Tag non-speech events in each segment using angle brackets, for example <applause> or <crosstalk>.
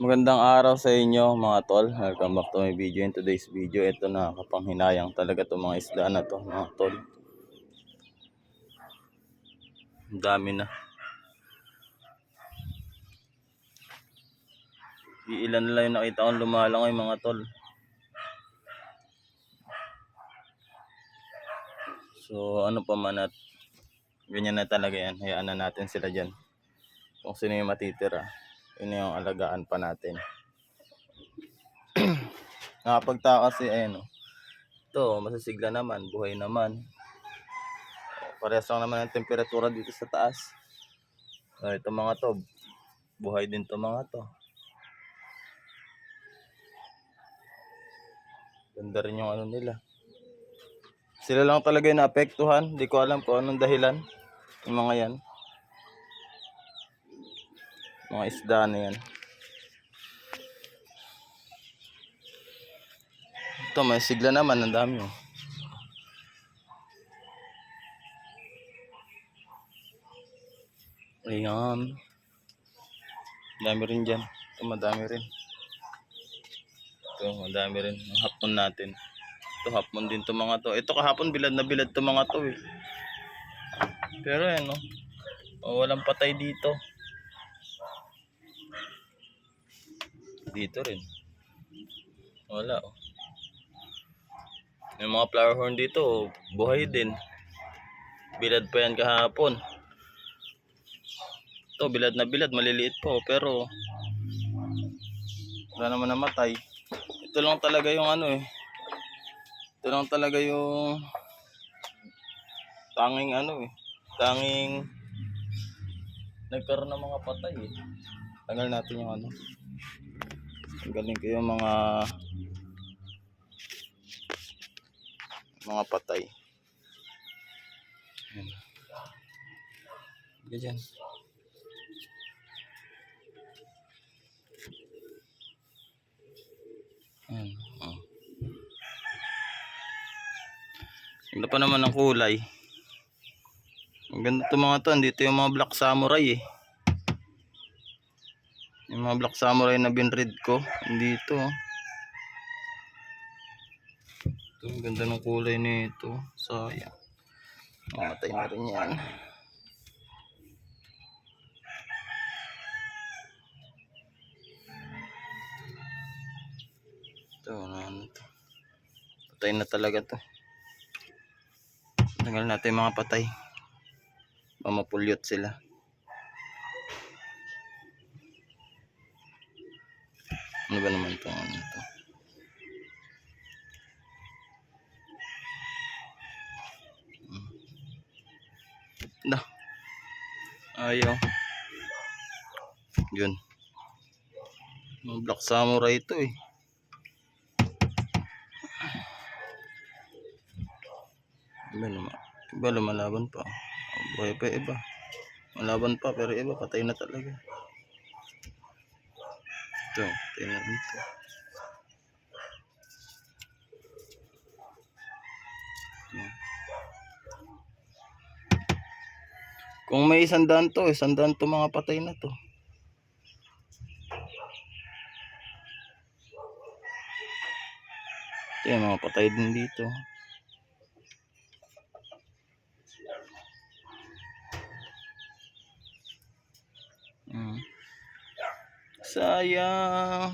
Magandang araw sa inyo mga tol. Welcome back to my video. In today's video, ito na kapanghinayang talaga itong mga isda na to mga tol. Dami na. Iilan lang yung nakita kong lumalangoy mga tol. So ano pa man at ganyan na talaga yan. Hayaan na natin sila dyan. Kung sino yung matitira. Yun yung alagaan pa natin. <clears throat> Nakapagtaka kasi ayun oh. Ito, masisigla naman, buhay naman. Parehas lang naman ang temperatura dito sa taas. So, ito mga to, buhay din to mga to. Ganda rin yung ano nila. Sila lang talaga yung naapektuhan. Hindi ko alam kung anong dahilan. Yung mga yan. Mga isda na yan. Ito, may sigla naman. Ang dami. Oh. Ayan. Dami rin dyan. Ito, madami rin. Ito, madami rin. Ang hapon natin. Ito, hapon din to mga to. Ito kahapon, bilad na bilad to mga to eh. Pero yan, no? Oh, walang patay dito. Dito rin. Wala, oh. Yung mga flower horn dito, oh, buhay din. Bilad pa yan kahapon. Ito, bilad na bilad, maliliit po, pero wala naman namatay. Ito lang talaga yung ano eh. Ito lang talaga yung tanging ano eh. Tanging nagkaroon ng mga patay eh. Tagal natin yung ano. Ko yung mga mga patay. Ganyan. Ayan. Oh. Ganda pa naman ang kulay. Ang ganda itong mga to. Dito yung mga black samurai eh. Yung mga black samurai na binread ko. Dito. oh. Ito, ang ganda ng kulay nito. Sayang. Mamatay na rin yan. Ito, ano, ano to. Patay na talaga to. Tanggal natin mga patay. Mamapulyot sila. Ano ba naman to? Ano to? Na. Ayaw. Yun. Black Samurai ito eh. Iba naman. Iba lumalaban pa. Buhay pa iba. Malaban pa pero iba patay na talaga. Ito, patay na rin ito. Ito. Kung may isang daan to, isang daan to mga patay na to. Ito yung mga patay din dito. Sayang.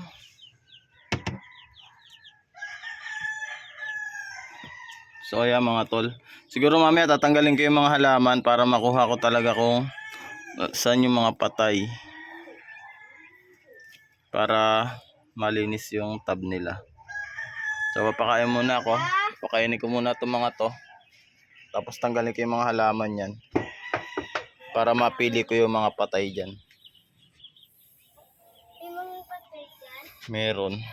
So ayan mga tol. Siguro mamaya tatanggalin ko yung mga halaman para makuha ko talaga kung uh, saan yung mga patay. Para malinis yung tab nila. So papakain muna ako. Pakainin ko muna itong mga to. Tapos tanggalin ko yung mga halaman yan. Para mapili ko yung mga patay dyan. Meron.